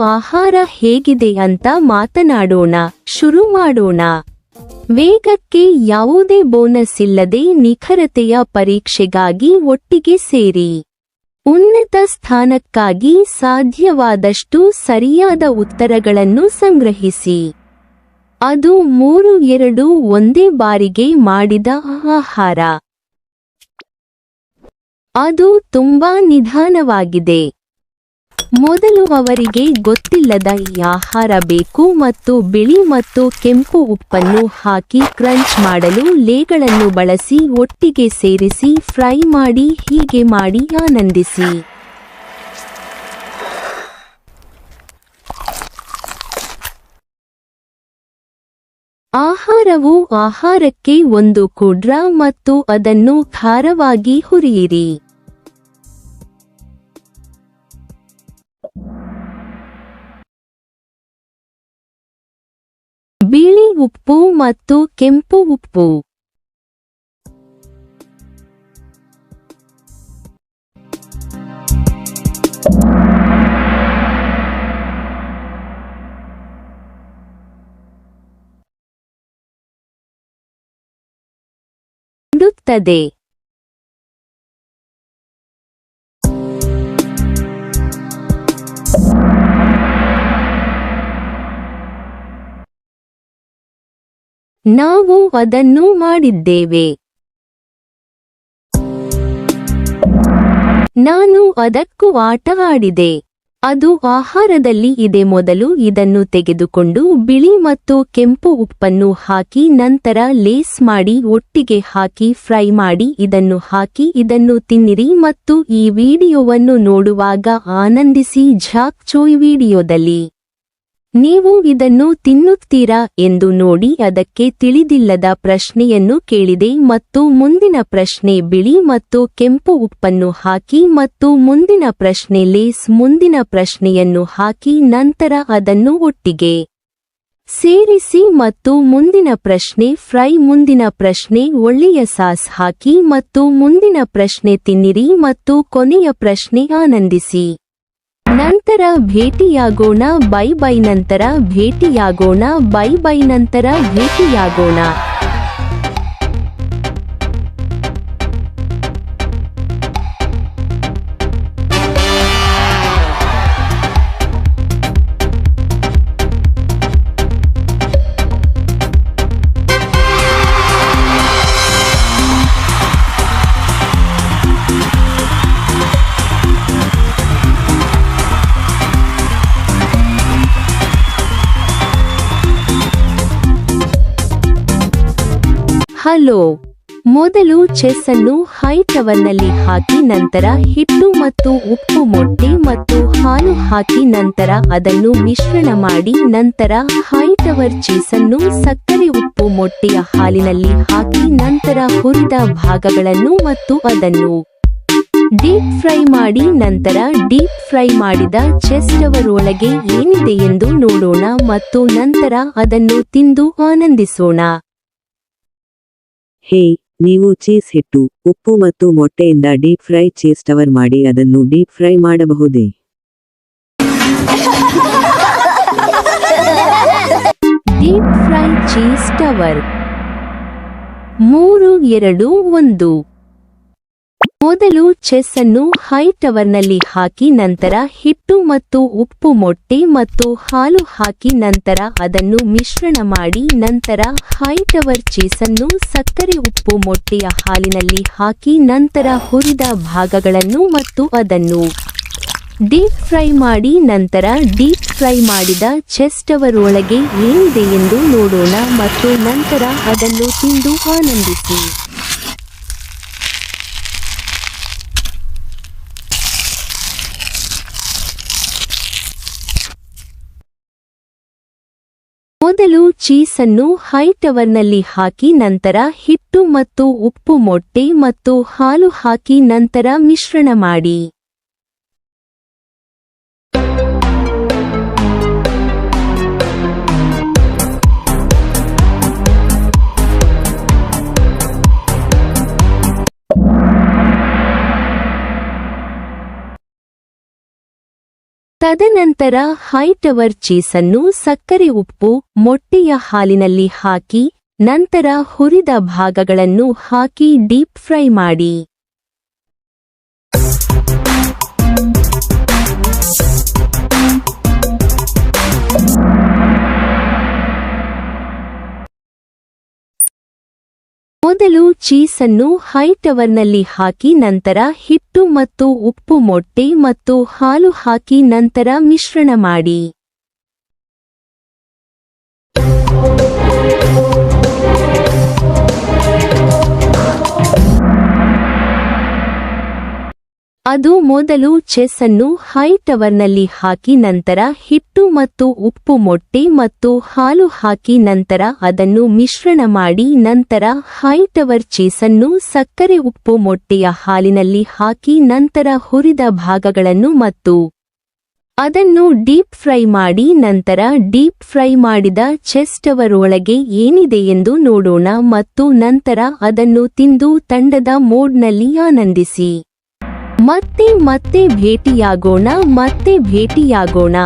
ಆಹಾರ ಹೇಗಿದೆ ಅಂತ ಮಾತನಾಡೋಣ. ಶುರು ಮಾಡೋಣ. ವೇಗಕ್ಕೆ ಯಾವುದೇ ಬೋನಸ್ ಇಲ್ಲದೆ ನಿಖರತೆಯ ಪರೀಕ್ಷೆಗಾಗಿ ಒಟ್ಟಿಗೆ ಸೇರಿ. ಉನ್ನತ ಸ್ಥಾನಕ್ಕಾಗಿ ಸಾಧ್ಯವಾದಷ್ಟು ಸರಿಯಾದ ಉತ್ತರಗಳನ್ನು ಸಂಗ್ರಹಿಸಿ. ಅದು ಮೂರು ಎರಡು ಒಂದೇ ಬಾರಿಗೆ ಮಾಡಿದ ಆಹಾರ. ಅದು ತುಂಬಾ ನಿಧಾನವಾಗಿದೆ. ಮೊದಲು ಅವರಿಗೆ ಗೊತ್ತಿಲ್ಲದ ಈ ಆಹಾರ ಬೇಕು ಮತ್ತು ಬಿಳಿ ಮತ್ತು ಕೆಂಪು ಉಪ್ಪನ್ನು ಹಾಕಿ ಕ್ರಂಚ್ ಮಾಡಲು ಲೇಗಳನ್ನು ಬಳಸಿ ಒಟ್ಟಿಗೆ ಸೇರಿಸಿ ಫ್ರೈ ಮಾಡಿ ಹೀಗೆ ಮಾಡಿ ಆನಂದಿಸಿ. ಆಹಾರವು ಆಹಾರಕ್ಕೆ ಒಂದು ಕುಡ್ರ ಮತ್ತು ಅದನ್ನು ಖಾರವಾಗಿ ಹುರಿಯಿರಿ. ಬಿಳಿ ಉಪ್ಪು ಮತ್ತು ಕೆಂಪು ಉಪ್ಪು. ಇಡುತ್ತದೆ ನಾವು ಅದನ್ನು ಮಾಡಿದ್ದೇವೆ. ನಾನು ಅದಕ್ಕೂ ಆಟ ಅದು ಆಹಾರದಲ್ಲಿ ಇದೆ ಮೊದಲು ಇದನ್ನು ತೆಗೆದುಕೊಂಡು ಬಿಳಿ ಮತ್ತು ಕೆಂಪು ಉಪ್ಪನ್ನು ಹಾಕಿ ನಂತರ ಲೇಸ್ ಮಾಡಿ ಒಟ್ಟಿಗೆ ಹಾಕಿ ಫ್ರೈ ಮಾಡಿ ಇದನ್ನು ಹಾಕಿ ಇದನ್ನು ತಿನ್ನಿರಿ ಮತ್ತು ಈ ವಿಡಿಯೋವನ್ನು ನೋಡುವಾಗ ಆನಂದಿಸಿ ಝಾಕ್ ಚೋಯ್ ವಿಡಿಯೋದಲ್ಲಿ. ನೀವು ಇದನ್ನು ತಿನ್ನುತ್ತೀರಾ ಎಂದು ನೋಡಿ ಅದಕ್ಕೆ ತಿಳಿದಿಲ್ಲದ ಪ್ರಶ್ನೆಯನ್ನು ಕೇಳಿದೆ ಮತ್ತು ಮುಂದಿನ ಪ್ರಶ್ನೆ ಬಿಳಿ ಮತ್ತು ಕೆಂಪು ಉಪ್ಪನ್ನು ಹಾಕಿ ಮತ್ತು ಮುಂದಿನ ಪ್ರಶ್ನೆ ಲೇಸ್ ಮುಂದಿನ ಪ್ರಶ್ನೆಯನ್ನು ಹಾಕಿ ನಂತರ ಅದನ್ನು ಒಟ್ಟಿಗೆ ಸೇರಿಸಿ ಮತ್ತು ಮುಂದಿನ ಪ್ರಶ್ನೆ ಫ್ರೈ ಮುಂದಿನ ಪ್ರಶ್ನೆ ಒಳ್ಳೆಯ ಸಾಸ್ ಹಾಕಿ ಮತ್ತು ಮುಂದಿನ ಪ್ರಶ್ನೆ ತಿನ್ನಿರಿ ಮತ್ತು ಕೊನೆಯ ಪ್ರಶ್ನೆ ಆನಂದಿಸಿ. ನಂತರ ಭೇಟಿಯಾಗೋಣ ಬೈ ಬೈ ನಂತರ ಭೇಟಿಯಾಗೋಣ ಬೈ ಬೈ ನಂತರ ಭೇಟಿಯಾಗೋಣ. ಹಲೋ. ಮೊದಲು ಚೆಸ್ ಅನ್ನು ಹೈ ಟವರ್ನಲ್ಲಿ ಹಾಕಿ ನಂತರ ಹಿಟ್ಟು ಮತ್ತು ಉಪ್ಪು ಮೊಟ್ಟೆ ಮತ್ತು ಹಾಲು ಹಾಕಿ ನಂತರ ಅದನ್ನು ಮಿಶ್ರಣ ಮಾಡಿ ನಂತರ ಹೈ ಟವರ್ ಚೀಸ್ ಅನ್ನು ಸಕ್ಕರೆ ಉಪ್ಪು ಮೊಟ್ಟೆಯ ಹಾಲಿನಲ್ಲಿ ಹಾಕಿ ನಂತರ ಹುರಿದ ಭಾಗಗಳನ್ನು ಮತ್ತು ಅದನ್ನು ಡೀಪ್ ಫ್ರೈ ಮಾಡಿ ನಂತರ ಡೀಪ್ ಫ್ರೈ ಮಾಡಿದ ಚೆಸ್ ಟವರ್ ಒಳಗೆ ಏನಿದೆ ಎಂದು ನೋಡೋಣ ಮತ್ತು ನಂತರ ಅದನ್ನು ತಿಂದು ಆನಂದಿಸೋಣ. ಹೇ, ನೀವು ಚೀಸ್ ಹಿಟ್ಟು, ಉಪ್ಪು ಮತ್ತು ಮೊಟ್ಟೆಯಿಂದ ಡೀಪ್ ಫ್ರೈ ಚೀಸ್ ಟವರ್ ಮಾಡಿ ಅದನ್ನು ಡೀಪ್ ಫ್ರೈ ಮಾಡಬಹುದೇ? ಡೀಪ್ ಫ್ರೈ ಚೀಸ್ ಟವರ್ ಮೂರು, ಎರಡು, ಒಂದು. ಮೊದಲು ಚೆಸ್ ಅನ್ನು ಹೈ ಟವರ್ನಲ್ಲಿ ಹಾಕಿ ನಂತರ ಹಿಟ್ಟು ಮತ್ತು ಉಪ್ಪು ಮೊಟ್ಟೆ ಮತ್ತು ಹಾಲು ಹಾಕಿ ನಂತರ ಅದನ್ನು ಮಿಶ್ರಣ ಮಾಡಿ ನಂತರ ಹೈ ಟವರ್ ಚೀಸ್ ಅನ್ನು ಸಕ್ಕರೆ ಉಪ್ಪು ಮೊಟ್ಟೆಯ ಹಾಲಿನಲ್ಲಿ ಹಾಕಿ ನಂತರ ಹುರಿದ ಭಾಗಗಳನ್ನು ಮತ್ತು ಅದನ್ನು ಡೀಪ್ ಫ್ರೈ ಮಾಡಿ ನಂತರ ಡೀಪ್ ಫ್ರೈ ಮಾಡಿದ ಚೆಸ್ ಟವರ್ ಒಳಗೆ ಏನಿದೆ ಎಂದು ನೋಡೋಣ ಮತ್ತು ನಂತರ ಅದನ್ನು ತಿಂದು ಆನಂದಿಸಿ. ಮೊದಲು ಚೀಸ್ ಅನ್ನು ಹೈ ಟವರ್ನಲ್ಲಿ ಹಾಕಿ ನಂತರ ಹಿಟ್ಟು ಮತ್ತು ಉಪ್ಪು ಮೊಟ್ಟೆ ಮತ್ತು ಹಾಲು ಹಾಕಿ ನಂತರ ಮಿಶ್ರಣ ಮಾಡಿ. ತದನಂತರ ಹೈಟವರ್ ಚೀಸನ್ನು ಸಕ್ಕರೆ ಉಪ್ಪು ಮೊಟ್ಟೆಯ ಹಾಲಿನಲ್ಲಿ ಹಾಕಿ, ನಂತರ ಹುರಿದ ಭಾಗಗಳನ್ನು ಹಾಕಿ ಡೀಪ್ ಫ್ರೈ ಮಾಡಿ. ಮೊದಲು ಟವರ್ನಲ್ಲಿ ಹಾಕಿ ನಂತರ ಹಿಟ್ಟು ಮತ್ತು ಉಪ್ಪು ಮೊಟ್ಟೆ ಮತ್ತು ಹಾಲು ಹಾಕಿ ನಂತರ ಮಿಶ್ರಣ ಮಾಡಿ. ಅದು ಮೊದಲು ಚೆಸ್ ಅನ್ನು ಹೈ ಟವರ್ನಲ್ಲಿ ಹಾಕಿ ನಂತರ ಹಿಟ್ಟು ಮತ್ತು ಉಪ್ಪು ಮೊಟ್ಟೆ ಮತ್ತು ಹಾಲು ಹಾಕಿ ನಂತರ ಅದನ್ನು ಮಿಶ್ರಣ ಮಾಡಿ ನಂತರ ಹೈ ಟವರ್ ಚೀಸನ್ನು ಸಕ್ಕರೆ ಉಪ್ಪು ಮೊಟ್ಟೆಯ ಹಾಲಿನಲ್ಲಿ ಹಾಕಿ ನಂತರ ಹುರಿದ ಭಾಗಗಳನ್ನು ಮತ್ತು ಅದನ್ನು ಡೀಪ್ ಫ್ರೈ ಮಾಡಿ ನಂತರ ಡೀಪ್ ಫ್ರೈ ಮಾಡಿದ ಚೆಸ್ ಟವರ್ ಒಳಗೆ ಏನಿದೆ ಎಂದು ನೋಡೋಣ ಮತ್ತು ನಂತರ ಅದನ್ನು ತಿಂದು ತಂಡದ ಮೋಡ್ನಲ್ಲಿ ಆನಂದಿಸಿ. ಮತ್ತೆ ಮತ್ತೆ ಭೇಟಿಯಾಗೋಣ ಮತ್ತೆ ಭೇಟಿಯಾಗೋಣ.